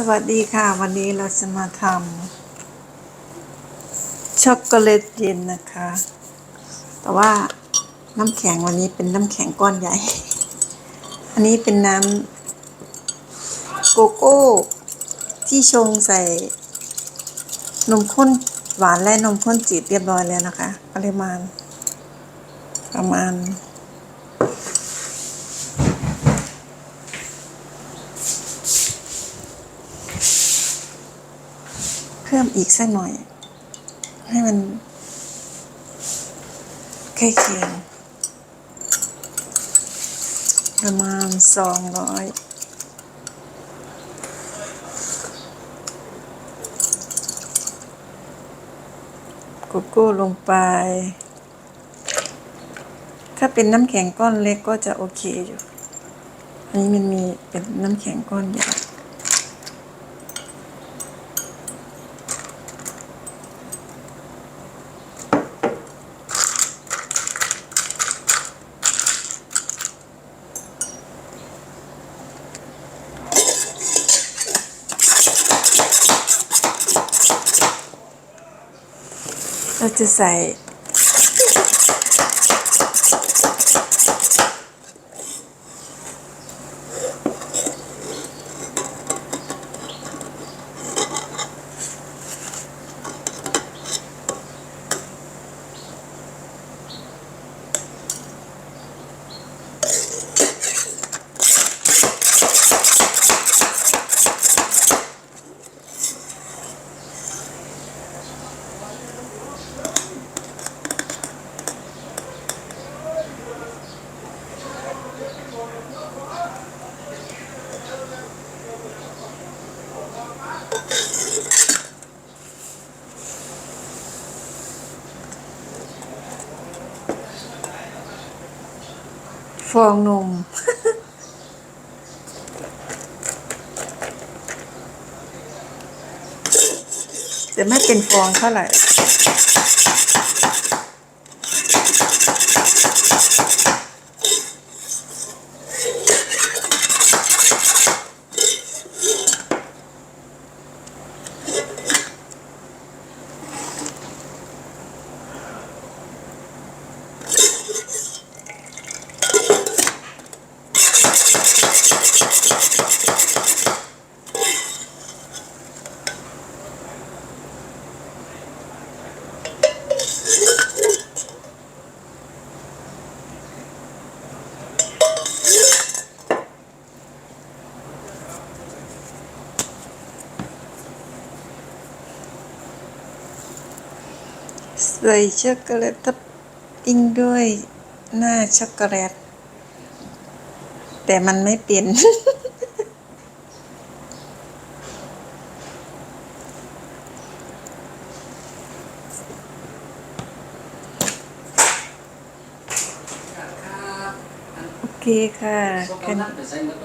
สวัสดีค่ะ วันนี้เราจะมาทำช็อกโกแลตเย็นนะคะ แต่ว่าน้ำแข็งวันนี้เป็นน้ำแข็งก้อนใหญ่ อันนี้เป็นน้ำโกโก้ที่ชงใส่นมข้นหวานและนมข้นจืดเรียบร้อยแล้วนะคะ ปริมาณ ประมาณ เพิ่มอีกสักหน่อย ให้มันใกล้เคียงประมาณสองร้อยโกโก้ลงไป ถ้าเป็นน้ำแข็งก้อนเล็กก็จะโอเคอยู่ อันนี้มันมีเป็นน้ำแข็งก้อนใหญ่ เราจะใส่ ฟองนม แต่ไม่เป็นฟองเท่าไหร่ ใส่ช็อกโกแลตท็อปปิ้งด้วยหน้าช็อกโกแลต แต่มันไม่เป็น โอเคค่ะ So แค่ kau นี้ nak desain betul